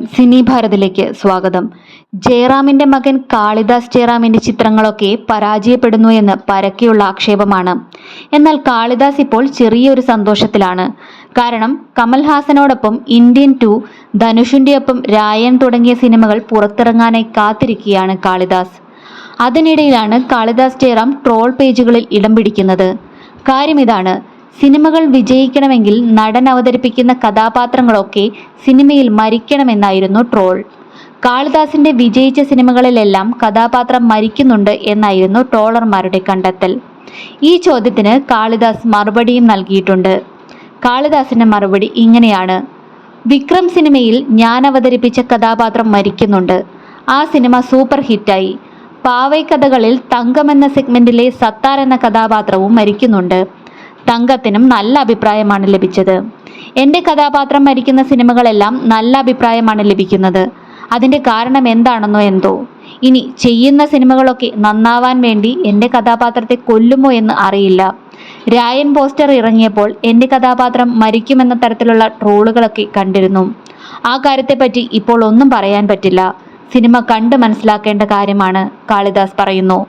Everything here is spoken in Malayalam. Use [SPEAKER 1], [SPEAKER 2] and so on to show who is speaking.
[SPEAKER 1] സിനി ഭാരതിലേക്ക് സ്വാഗതം. ജയറാമിന്റെ മകൻ കാളിദാസ് ജയറാമിന്റെ ചിത്രങ്ങളൊക്കെ പരാജയപ്പെടുന്നു എന്ന് പരക്കെയുള്ള ആക്ഷേപമാണ്. എന്നാൽ കാളിദാസ് ഇപ്പോൾ ചെറിയൊരു സന്തോഷത്തിലാണ്. കാരണം കമൽഹാസനോടൊപ്പം ഇന്ത്യൻ ടു ധനുഷിന്റെ ഒപ്പം രായൻ തുടങ്ങിയ സിനിമകൾ പുറത്തിറങ്ങാനായി കാത്തിരിക്കുകയാണ് കാളിദാസ്. അതിനിടയിലാണ് കാളിദാസ് ജയറാം ട്രോൾ പേജുകളിൽ ഇടം പിടിക്കുന്നത്. കാര്യം ഇതാണ് സിനിമകൾ വിജയിക്കണമെങ്കിൽ നടൻ അവതരിപ്പിക്കുന്ന കഥാപാത്രങ്ങളൊക്കെ സിനിമയിൽ മരിക്കണമെന്നായിരുന്നു ട്രോൾ. കാളിദാസിന്റെ വിജയിച്ച സിനിമകളിലെല്ലാം കഥാപാത്രം മരിക്കുന്നുണ്ട് എന്നായിരുന്നു ട്രോളർമാരുടെ കണ്ടെത്തൽ. ഈ ചോദ്യത്തിന് കാളിദാസ് മറുപടിയും നൽകിയിട്ടുണ്ട്. കാളിദാസിന്റെ മറുപടി ഇങ്ങനെയാണ്. വിക്രം സിനിമയിൽ ഞാൻ അവതരിപ്പിച്ച കഥാപാത്രം മരിക്കുന്നുണ്ട്. ആ സിനിമ സൂപ്പർ ഹിറ്റായി. പാവൈ കഥകളിൽ തങ്കം എന്ന സെഗ്മെന്റിലെ സത്താർ എന്ന കഥാപാത്രവും മരിക്കുന്നുണ്ട്. തങ്കത്തിനും നല്ല അഭിപ്രായമാണ് ലഭിച്ചത്. എന്റെ കഥാപാത്രം മരിക്കുന്ന സിനിമകളെല്ലാം നല്ല അഭിപ്രായമാണ് ലഭിക്കുന്നത്. അതിന്റെ കാരണം എന്താണെന്നോ എന്തോ. ഇനി ചെയ്യുന്ന സിനിമകളൊക്കെ നന്നാവാൻ വേണ്ടി എന്റെ കഥാപാത്രത്തെ കൊല്ലുമോ എന്ന് അറിയില്ല. രായൻ പോസ്റ്റർ ഇറങ്ങിയപ്പോൾ എന്റെ കഥാപാത്രം മരിക്കുമെന്ന തരത്തിലുള്ള ട്രോളുകളൊക്കെ കണ്ടിരുന്നു. ആ കാര്യത്തെപ്പറ്റി ഇപ്പോൾ ഒന്നും പറയാൻ പറ്റില്ല. സിനിമ കണ്ട് മനസ്സിലാക്കേണ്ട കാര്യമാണ് കാളിദാസ് പറയുന്നു.